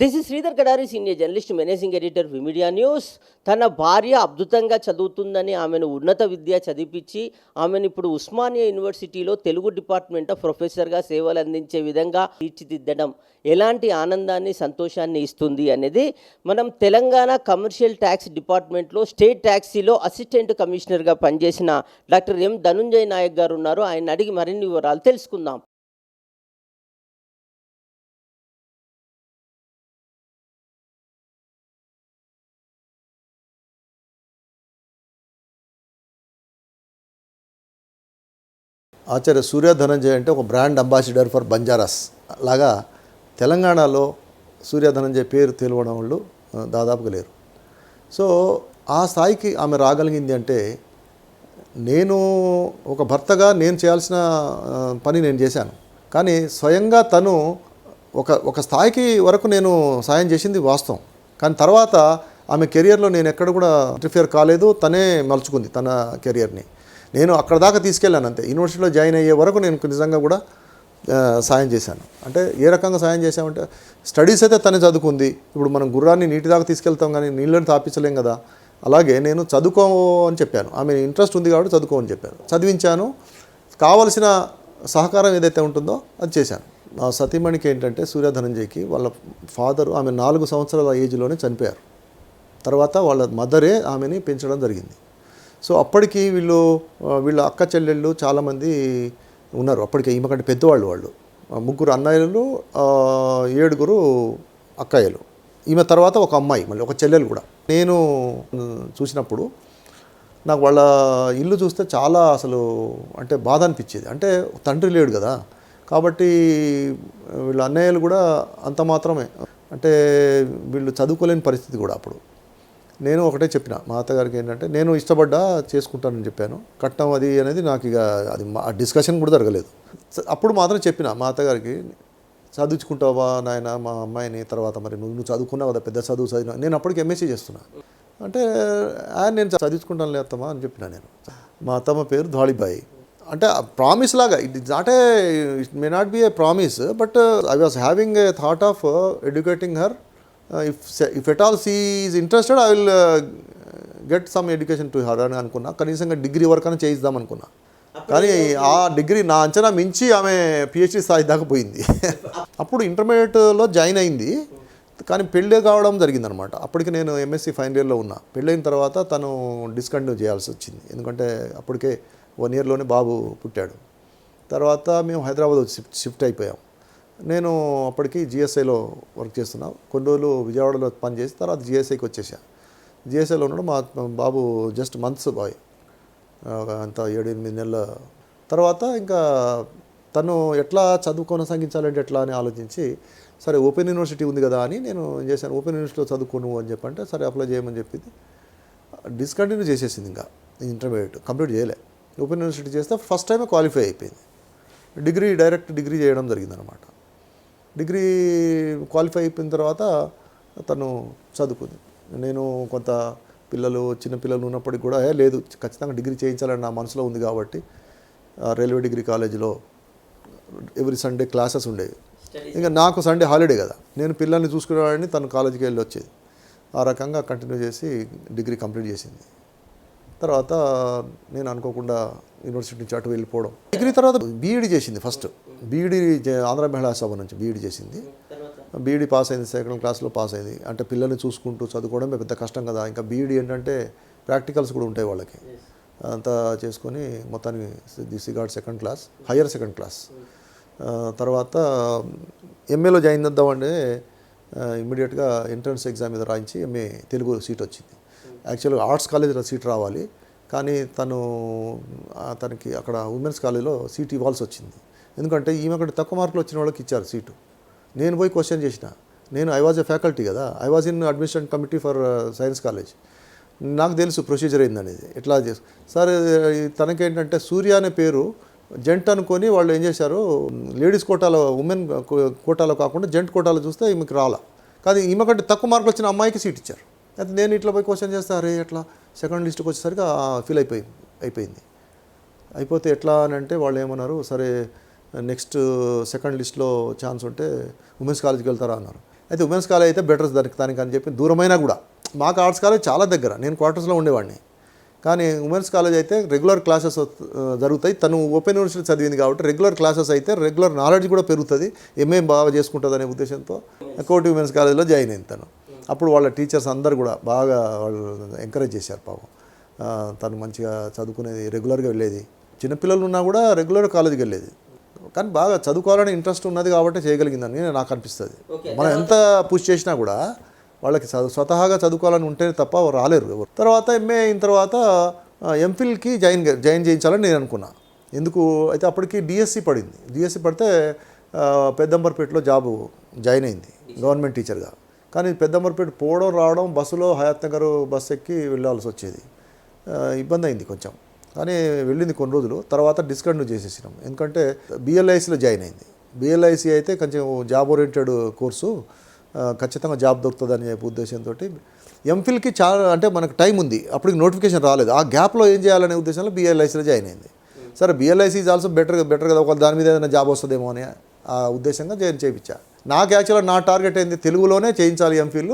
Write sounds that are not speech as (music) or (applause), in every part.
This is Sridhar Gadari senior journalist managing editor V media news తన భార్య అద్భుతంగా చదువుతుందని ఆమెను ఉన్నత విద్య చదివించి ఆమెను ఇప్పుడు ఉస్మానియా యూనివర్సిటీలో తెలుగు డిపార్ట్మెంట్ ఆఫ్ ప్రొఫెసర్గా సేవలు అందించే విధంగా తీర్చిదిద్దడం ఎలాంటి ఆనందాన్ని సంతోషాన్ని ఇస్తుంది అనేది మనం తెలంగాణ కమర్షియల్ ట్యాక్స్ డిపార్ట్మెంట్లో స్టేట్ ట్యాక్సీలో అసిస్టెంట్ కమిషనర్గా పనిచేసిన డాక్టర్ ఎం ధనుంజయ్ నాయక్ గారు ఉన్నారు. ఆయన అడిగి మరిన్ని వివరాలు తెలుసుకుందాం. ఆచార్య సూర్య ధనంజయ అంటే ఒక బ్రాండ్ అంబాసిడర్ ఫర్ బంజారాస్. లాగా తెలంగాణలో సూర్య ధనంజయ పేరు తెలియడం వాళ్ళు దాదాపుగా లేరు. సో ఆ స్థాయికి ఆమె రాగలిగింది అంటే నేను ఒక భర్తగా నేను చేయాల్సిన పని నేను చేశాను. కానీ స్వయంగా తను ఒక ఒక స్థాయికి వరకు నేను సాయం చేసింది వాస్తవం. కానీ తర్వాత ఆమె కెరియర్లో నేను ఎక్కడ కూడా ఇంటర్ఫియర్ కాలేదు తనే మలుచుకుంది తన కెరియర్ని. నేను అక్కడ దాకా తీసుకెళ్ళాను అంతే. యూనివర్సిటీలో జాయిన్ అయ్యే వరకు నేను నిజంగా కూడా సాయం చేశాను. అంటే ఏ రకంగా సాయం చేశామంటే స్టడీస్ అయితే తనే చదువుకుంది. ఇప్పుడు మనం గుర్రాన్ని నీటి దాకా తీసుకెళ్తాం కానీ నీళ్ళని తాపించలేం కదా. అలాగే నేను చదువుకో అని చెప్పాను. ఆమె ఇంట్రెస్ట్ ఉంది కాబట్టి చదువుకో అని చెప్పాను. చదివించాను. కావలసిన సహకారం ఏదైతే ఉంటుందో అది చేశాను. మా సతీమణికి ఏంటంటే సూర్య ధనంజయ్కి వాళ్ళ ఫాదరు ఆమె నాలుగు సంవత్సరాల ఏజ్లోనే చనిపోయారు. తర్వాత వాళ్ళ మదరే ఆమెని పెంచడం జరిగింది. సో అప్పటికి వీళ్ళు వీళ్ళ అక్క చెల్లెళ్ళు చాలామంది ఉన్నారు. అప్పటికి ఈమె కంటే పెద్దవాళ్ళు వాళ్ళు. ముగ్గురు అన్నయ్యలు ఏడుగురు అక్కయ్యలు. ఈమె తర్వాత ఒక అమ్మాయి మళ్ళీ ఒక చెల్లెలు కూడా. నేను చూసినప్పుడు నాకు వాళ్ళ ఇల్లు చూస్తే చాలా అసలు అంటే బాధ అనిపించేది. అంటే తండ్రి లేడు కదా. కాబట్టి వీళ్ళ అన్నయ్యలు కూడా అంత మాత్రమే. అంటే వీళ్ళు చదువుకోలేని పరిస్థితి కూడా అప్పుడు. నేను ఒకటే చెప్పిన మా అత్తగారికి ఏంటంటే నేను ఇష్టపడ్డా చేసుకుంటానని చెప్పాను. కట్నం అది అనేది నాకు ఇక అది మా డిస్కషన్ కూడా జరగలేదు. అప్పుడు మాత్రం చెప్పిన మా అత్తగారికి చదువుకుంటావా నాయన మా అమ్మాయిని తర్వాత మరి నువ్వు నువ్వు చదువుకున్నావు కదా పెద్ద చదువు చదివినా. నేను అప్పటికి ఎంఎస్సీ చేస్తున్నా. అంటే నేను చదివించుకుంటాను లే అని చెప్పిన నేను. మా అత్తమ్మ పేరు ధాళిబాయి. అంటే ప్రామిస్ లాగా it is not a it may not be a promise but I was having a thought of educating her if if at all she is interested I will get some education to her అని అనుకున్నా. కనీసంగా degree వరకు అని చేయిద్దాం అనుకున్నా. కానీ ఆ degree నా అంచనా మించి ఆమె పిహెచ్డి స్థాయి దాకా పోయింది. (laughs) అప్పుడు ఇంటర్మీడియట్లో జాయిన్ అయింది. కానీ పెళ్ళి కావడం జరిగిందనమాట. అప్పటికి నేను ఎంఎస్సి ఫైనల్ ఇయర్లో ఉన్నా. పెళ్ళైన తర్వాత తను డిస్కంటిన్యూ చేయాల్సి వచ్చింది. ఎందుకంటే అప్పటికే వన్ ఇయర్లోనే బాబు పుట్టాడు. తర్వాత మేము హైదరాబాద్ షిఫ్ట్ అయిపోయాం. నేను అప్పటికి జిఎస్ఐలో వర్క్ చేస్తున్నా. కొన్ని రోజులు విజయవాడలో పనిచేసి తర్వాత జిఎస్ఐకి వచ్చేసా. జిఎస్ఐలో ఉన్నాడు మా బాబు జస్ట్ మంత్స్ బాయ్. ఒక అంత ఏడు ఎనిమిది నెలల తర్వాత ఇంకా తను ఎట్లా చదువు కొనసాగించాలంటే ఎట్లా అని ఆలోచించి సరే ఓపెన్ యూనివర్సిటీ ఉంది కదా అని నేను ఏం చేశాను ఓపెన్ యూనివర్సిటీలో చదువుకోను అని చెప్పంటే సరే అప్లై చేయమని చెప్పింది డిస్కంటిన్యూ చేసేసింది ఇంకా ఇంటర్మీడియట్ కంప్లీట్ చేయలే. ఓపెన్ యూనివర్సిటీ చేస్తే ఫస్ట్ టైమే క్వాలిఫై అయిపోయింది. డిగ్రీ డైరెక్ట్ డిగ్రీ చేయడం జరిగిందనమాట. డిగ్రీ క్వాలిఫై అయిపోయిన తర్వాత తను చదువుకుంది. నేను కొంత పిల్లలు చిన్న పిల్లలు ఉన్నప్పటికి కూడా లేదు ఖచ్చితంగా డిగ్రీ చేయించాలని నా మనసులో ఉంది కాబట్టి రైల్వే డిగ్రీ కాలేజీలో ఎవ్రీ సండే క్లాసెస్ ఉండేవి. ఇంకా నాకు సండే హాలిడే కదా. నేను పిల్లల్ని చూసుకునేవాడిని తను కాలేజీకి వెళ్ళి వచ్చేది. ఆ రకంగా కంటిన్యూ చేసి డిగ్రీ కంప్లీట్ చేసింది. తర్వాత నేను అనుకోకుండా యూనివర్సిటీ నుంచి అటు వెళ్ళిపోవడం. డిగ్రీ తర్వాత బీఈడి చేసింది ఫస్ట్ బీఈడి ఆంధ్ర మహిళా సభ నుంచి బీఈడి చేసింది. బీఈడి పాస్ అయింది సెకండ్ క్లాస్లో పాస్ అయింది. అంటే పిల్లల్ని చూసుకుంటూ చదువుకోవడం పెద్ద కష్టం కదా. ఇంకా బీఈడి ఏంటంటే ప్రాక్టికల్స్ కూడా ఉంటాయి వాళ్ళకి. అంతా చేసుకొని మొత్తానికి this got second class higher second class తర్వాత ఎంఏలో జాయిన్ చేద్దామంటే ఇమ్మీడియట్గా ఎంట్రన్స్ ఎగ్జామ్ మీద రాయించి ఎంఏ తెలుగు సీట్ వచ్చింది. యాక్చువల్గా ఆర్ట్స్ కాలేజీలో సీట్ రావాలి. కానీ తను తనకి అక్కడ ఉమెన్స్ కాలేజీలో సీట్ ఇవ్వాల్సి వచ్చింది. ఎందుకంటే ఈమె అక్కడ తక్కువ మార్కులు వచ్చిన వాళ్ళకి ఇచ్చారు సీటు. నేను పోయి క్వశ్చన్ చేసిన. నేను ఐ వాజ్ ఎ ఫ్యాకల్టీ కదా. I was in admission committee for science college నాకు తెలుసు ప్రొసీజర్ ఏందనేది. ఎట్లా చేసు సార్ తనకేంటంటే సూర్య అనే పేరు జెంట్ అనుకొని వాళ్ళు ఏం చేశారు లేడీస్ కోటాలో ఉమెన్ కోటాలో కాకుండా జెంట్ కోటాలో చూస్తే ఈమెకి రాలా. కానీ ఈమె కంటే తక్కువ మార్కులు వచ్చిన అమ్మాయికి సీట్ ఇచ్చారు. అయితే నేను ఇట్లా పోయి క్వశ్చన్ చేస్తే అరే ఎట్లా? సెకండ్ లిస్ట్కి వచ్చేసరికి ఫీల్ అయిపోయింది అయిపోయింది. అయిపోతే ఎట్లా అని అంటే వాళ్ళు ఏమన్నారు సరే నెక్స్ట్ సెకండ్ లిస్ట్లో ఛాన్స్ ఉంటే ఉమెన్స్ కాలేజ్కి వెళ్తారా అన్నారు. అయితే ఉమెన్స్ కాలేజ్ అయితే బెటర్ దానికి దానికి అని చెప్పి దూరమైనా కూడా. మాకు ఆర్ట్స్ కాలేజ్ చాలా దగ్గర నేను క్వార్టర్స్లో ఉండేవాడిని. కానీ ఉమెన్స్ కాలేజ్ అయితే రెగ్యులర్ క్లాసెస్ జరుగుతాయి. తను ఓపెన్ యూనివర్సిటీ చదివింది కాబట్టి రెగ్యులర్ క్లాసెస్ అయితే రెగ్యులర్ నాలెడ్జ్ కూడా పెరుగుతుంది. ఏమేమి బాగా చేసుకుంటుంది అనే ఉద్దేశంతో కోటి ఉమెన్స్ కాలేజ్లో జాయిన్ అయింది తను. అప్పుడు వాళ్ళ టీచర్స్ అందరు కూడా బాగా వాళ్ళు ఎంకరేజ్ చేశారు పాపం. తను మంచిగా చదువుకునేది రెగ్యులర్గా వెళ్ళేది. చిన్నపిల్లలు ఉన్నా కూడా రెగ్యులర్ కాలేజీకి వెళ్ళేది. కానీ బాగా చదువుకోవాలని ఇంట్రెస్ట్ ఉన్నది కాబట్టి చేయగలిగిందని నాకు అనిపిస్తుంది. మనం ఎంత పుష్ చేసినా కూడా వాళ్ళకి చదువు స్వతహాగా చదువుకోవాలని ఉంటేనే తప్ప రాలేరు ఎవరు. తర్వాత ఎంఏ అయిన తర్వాత ఎంఫిల్కి జాయిన్ జాయిన్ చేయించాలని నేను అనుకున్నా. ఎందుకు? అయితే అప్పటికి డిఎస్సి పడింది. డిఎస్సి పడితే పెద్దంబర్పేటలో జాబు జాయిన్ అయింది గవర్నమెంట్ టీచర్గా. కానీ పెద్దంబర్పేట పోవడం రావడం బస్సులో హయాత్ నగర్ బస్సు ఎక్కి వెళ్ళాల్సి వచ్చేది. ఇబ్బంది అయింది కొంచెం. కానీ వెళ్ళింది కొన్ని రోజులు తర్వాత డిస్కంటిన్యూ చేసేసినాం. ఎందుకంటే బిఎల్ఐసిలో జాయిన్ అయింది. బిఎల్ఐసి అయితే కొంచెం జాబ్ ఓరియంటెడ్ కోర్సు ఖచ్చితంగా జాబ్ దొరుకుతుందని చెప్పి ఉద్దేశంతో ఎంఫిల్కి చాలా అంటే మనకు టైం ఉంది. అప్పటికి నోటిఫికేషన్ రాలేదు. ఆ గ్యాప్లో ఏం చేయాలనే ఉద్దేశంలో బిఎల్ఐసిలో జాయిన్ అయింది. సరే BLISc is also better better కదా ఒక దాని మీద ఏదైనా జాబ్ వస్తుందేమో అని ఆ ఉద్దేశంగా జాయిన్ చేయించా. నాకు యాక్చువల్గా నా టార్గెట్ ఏంది? తెలుగులోనే చేయించాలి ఎంఫిల్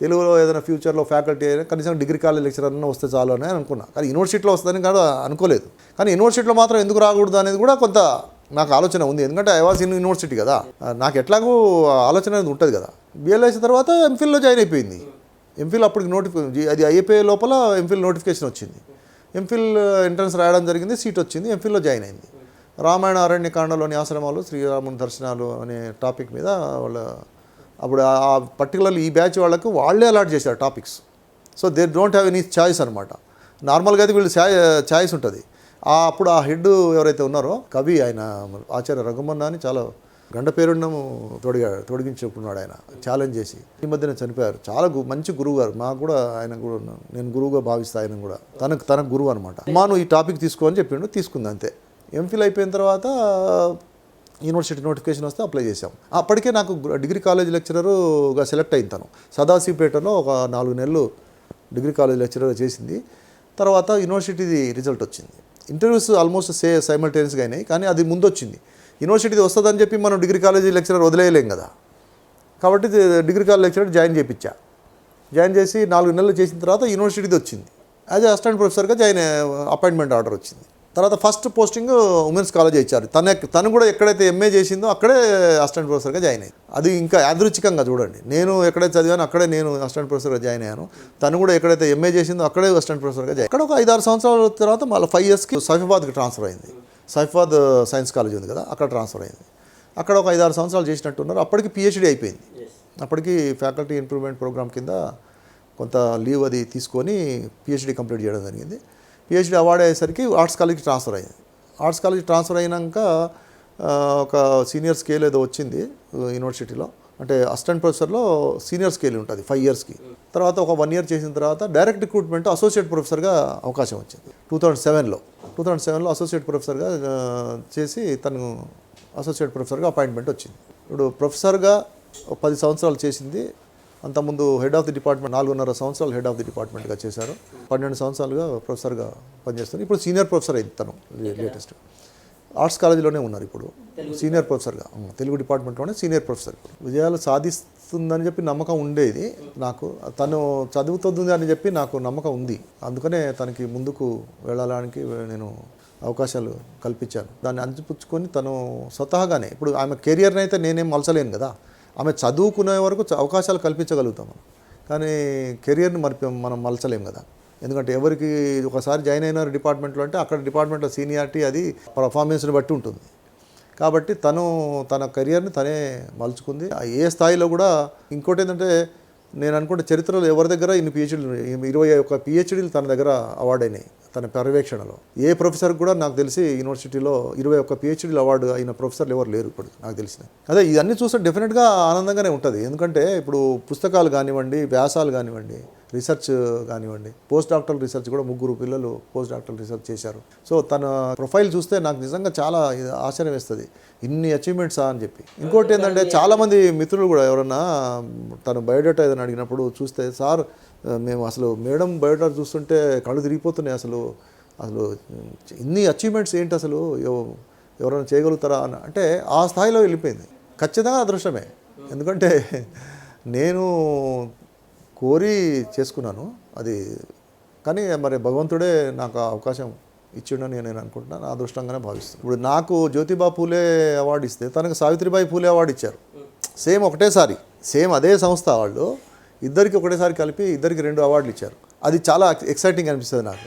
తెలుగులో ఏదైనా ఫ్యూచర్లో ఫ్యాకల్టీ అయినా కనీసం డిగ్రీ కాలేజ్ లెక్చరర్ అన్న వస్తే చాలు అని అనుకున్నా. కానీ యూనివర్సిటీలో వస్తుందని కాదు అనుకోలేదు. కానీ యూనివర్సిటీలో మాత్రం ఎందుకు రాకూడదు అనేది కూడా కొంత నాకు ఆలోచన ఉంది. ఎందుకంటే ఐ వాజ్ ఇన్ యూనివర్సిటీ కదా. నాకు ఎట్లాగూ ఆలోచన అనేది ఉంటుంది కదా. బిఎల్ఐసి తర్వాత ఎంఫిల్లో జాయిన్ అయిపోయింది. ఎంఫిల్ అప్పటికి నోటిఫికేషన్ అది అయిపోయే లోపల ఎంఫిల్ నోటిఫికేషన్ వచ్చింది. ఎంఫిల్ ఎంట్రన్స్ రాయడం జరిగింది సీట్ వచ్చింది ఎంఫిల్లో జాయిన్ అయింది. రామాయణ అరణ్యకాండలోని ఆశ్రమాలు శ్రీరాముని దర్శనాలు అనే టాపిక్ మీద వాళ్ళ అప్పుడు ఆ పర్టికులర్ ఈ బ్యాచ్ వాళ్ళకు వాళ్ళే అలాట్ చేశారు topics. So they don't have any choice అనమాట నార్మల్గా అయితే వీళ్ళు ఛాయిస్ ఉంటుంది. ఆ అప్పుడు ఆ హెడ్ ఎవరైతే ఉన్నారో కవి ఆయన ఆచార్య రఘుమన్న అని చాలా గండ పేరున్నము తొడిగాడు తొడిగించుకున్నాడు ఆయన. ఛాలెంజ్ చేసి ఈ మధ్యన చనిపోయారు. చాలా గు- మంచి గురువు గారు. మాకు కూడా ఆయన కూడా నేను గురువుగా భావిస్తా ఆయన కూడా. తనకు తనకు గురువు అనమాట మా నువ్వు ఈ టాపిక్ తీసుకో అని చెప్పిండు. తీసుకుంది అంతే. ఎంఫిల్ అయిపోయిన తర్వాత యూనివర్సిటీ నోటిఫికేషన్ వస్తే అప్లై చేశాం. అప్పటికే నాకు డిగ్రీ కాలేజ్ లెక్చరర్గా సెలెక్ట్ అయిన తను. సదాశివపేటలో ఒక నాలుగు నెలలు డిగ్రీ కాలేజ్ లెక్చరర్ చేసింది. తర్వాత యూనివర్సిటీది రిజల్ట్ వచ్చింది. ఇంటర్వ్యూస్ ఆల్మోస్ట్ సే సైమల్టేనియస్గా అయినాయి కానీ అది ముందు వచ్చింది యూనివర్సిటీది వస్తుందని చెప్పి మనం డిగ్రీ కాలేజీ లెక్చరర్ వదిలేయలేం కదా. కాబట్టి ఇది డిగ్రీ కాలేజ్ లెక్చరర్ జాయిన్ చేయించా జాయిన్ చేసి నాలుగు నెలలు చేసిన తర్వాత యూనివర్సిటీది వచ్చింది. యాజ్ అసిస్టెంట్ ప్రొఫెసర్గా జాయిన్ అపాయింట్మెంట్ ఆర్డర్ వచ్చింది. తర్వాత ఫస్ట్ పోస్టింగ్ ఉమెన్స్ కాలేజ్ ఇచ్చారు. తన తను కూడా ఎక్కడైతే ఎంఏ చేసిందో అక్కడే అసిస్టెంట్ ప్రొఫెసర్గా జాయిన్ అయింది అది ఇంకా యాదృచ్ఛికంగా చూడండి. నేను ఎక్కడైతే చదివానో అక్కడే నేను అసిస్టెంట్ ప్రొఫెసర్గా జాయిన్ అయ్యాను. తను కూడా ఎక్కడైతే ఎంఏ చేసిందో అక్కడే అసిస్టెంట్ ప్రొఫెసర్గా జాయిన్ అక్కడ ఒక ఐదారు సంవత్సరాల తర్వాత మళ్ళీ ఫైవ్ ఇయర్స్కి సైఫాబాద్కి ట్రాన్స్ఫర్ అయింది. సైఫాబాద్ సైన్స్ కాలేజ్ ఉంది కదా అక్కడ ట్రాన్స్ఫర్ అయింది. అక్కడ ఒక ఐదారు సంవత్సరాలు చేసినట్టున్నారు. అప్పటికి పిహెచ్డీ అయిపోయింది. అప్పటికి ఫ్యాకల్టీ ఇంప్రూవ్మెంట్ ప్రోగ్రామ్ కింద కొంత లీవ్ అది తీసుకొని పిహెచ్డీ కంప్లీట్ చేయడం జరిగింది. పిహెచ్డీ అవార్డ్ అయ్యేసరికి ఆర్ట్స్ కాలేజ్కి ట్రాన్స్ఫర్ అయ్యింది. ఆర్ట్స్ కాలేజ్ ట్రాన్స్ఫర్ అయినాక ఒక సీనియర్ స్కేల్ ఏదో వచ్చింది యూనివర్సిటీలో అంటే అసిస్టెంట్ ప్రొఫెసర్లో సీనియర్ స్కేల్ ఉంటుంది ఫైవ్ ఇయర్స్కి తర్వాత ఒక వన్ ఇయర్ చేసిన తర్వాత డైరెక్ట్ రిక్రూట్మెంట్ అసోసియేట్ ప్రొఫెసర్గా అవకాశం వచ్చింది. టూ థౌజండ్ సెవెన్లో టూ థౌజండ్ సెవెన్లో అసోసియేట్ ప్రొఫెసర్గా చేసి తను అసోసియేట్ ప్రొఫెసర్గా అపాయింట్మెంట్ వచ్చింది. ఇప్పుడు ప్రొఫెసర్గా పది సంవత్సరాలు చేసింది అంతకుముందు హెడ్ ఆఫ్ ది డిపార్ట్మెంట్ నాలుగున్నర సంవత్సరాలు హెడ్ ఆఫ్ ది డిపార్ట్మెంట్గా చేశారు. పన్నెండు సంవత్సరాలుగా ప్రొఫెసర్గా పనిచేస్తారు ఇప్పుడు సీనియర్ ప్రొఫెసర్ అయింది తను లేటెస్ట్. ఆర్ట్స్ కాలేజీలోనే ఉన్నారు ఇప్పుడు. సీనియర్ ప్రొఫెసర్గా తెలుగు డిపార్ట్మెంట్లోనే సీనియర్ ప్రొఫెసర్ విజయాలు సాధిస్తుందని చెప్పి నమ్మకం ఉండేది నాకు. తను చదువుతుంది అని చెప్పి నాకు నమ్మకం ఉంది. అందుకనే తనకి ముందుకు వెళ్ళడానికి నేను అవకాశాలు కల్పించాను. దాన్ని అంచిపుచ్చుకొని తను స్వతహాగానే ఇప్పుడు ఆమె కెరియర్ని అయితే నేనేం మలచలేను కదా. ఆమె చదువుకునే వరకు అవకాశాలు కల్పించగలుగుతాం మనం. కానీ కెరియర్ని మరి మనం మలచలేం కదా. ఎందుకంటే ఎవరికి ఒకసారి జాయిన్ అయిన డిపార్ట్మెంట్లో అంటే అక్కడ డిపార్ట్మెంట్లో సీనియారిటీ అది పర్ఫార్మెన్స్ని బట్టి ఉంటుంది. కాబట్టి తను తన కెరియర్ని తనే మలుచుకుంది. ఆ ఏ స్థాయిలో కూడా ఇంకోటి ఏంటంటే నేను అనుకుంటే చరిత్రలో ఎవరి దగ్గర ఇన్ని పిహెచ్డీలు ఇరవై ఒక్క పిహెచ్డీలు తన దగ్గర అవార్డు అయినాయి తన పర్యవేక్షణలో. ఏ ప్రొఫెసర్ కూడా నాకు తెలిసి యూనివర్సిటీలో ఇరవై ఒక్క పిహెచ్డీలు అవార్డు అయిన ప్రొఫెసర్లు ఎవరు లేరు ఇప్పుడు నాకు తెలిసిన. అదే ఇవన్నీ చూస్తే డెఫినెట్గా ఆనందంగానే ఉంటుంది. ఎందుకంటే ఇప్పుడు పుస్తకాలు కానివ్వండి వ్యాసాలు కానివ్వండి రీసెర్చ్ కానివ్వండి. పోస్ట్ డాక్టరల్ రీసెర్చ్ కూడా ముగ్గురు పిల్లలు పోస్ట్ డాక్టరల్ రీసెర్చ్ చేశారు. సో తన ప్రొఫైల్ చూస్తే నాకు నిజంగా చాలా ఆశ్చర్యం వేస్తుంది. ఇన్ని అచీవ్మెంట్సా అని చెప్పి. ఇంకోటి ఏంటంటే చాలామంది మిత్రులు కూడా ఎవరన్నా తన బయోడేటా ఏదైనా అడిగినప్పుడు చూస్తే సార్ మేము అసలు మేడం బయోడేటా చూస్తుంటే కళ్ళు తిరిగిపోతున్నాయి అసలు. అసలు ఇన్ని అచీవ్మెంట్స్ ఏంటి అసలు? ఎవ- ఎవరైనా చేయగలుగుతారా? అని అంటే ఆ స్థాయిలో వెళ్ళిపోయింది. ఖచ్చితంగా అదృష్టమే. ఎందుకంటే నేను కోరి చేసుకున్నాను. అది కానీ మరి భగవంతుడే నాకు అవకాశం ఇచ్చిండని నేను అనుకుంటున్నాను. నా అదృష్టంగానే భావిస్తాను ఇప్పుడు నాకు జ్యోతిబా పూలే అవార్డు ఇస్తే తనకు సావిత్రిబాయి పూలే అవార్డు ఇచ్చారు. సేమ్ ఒకటేసారి సేమ్ అదే సంస్థ వాళ్ళు ఇద్దరికి ఒకటేసారి కలిపి ఇద్దరికి రెండు అవార్డులు ఇచ్చారు. అది చాలా ఎక్సైటింగ్ అనిపిస్తుంది నాకు.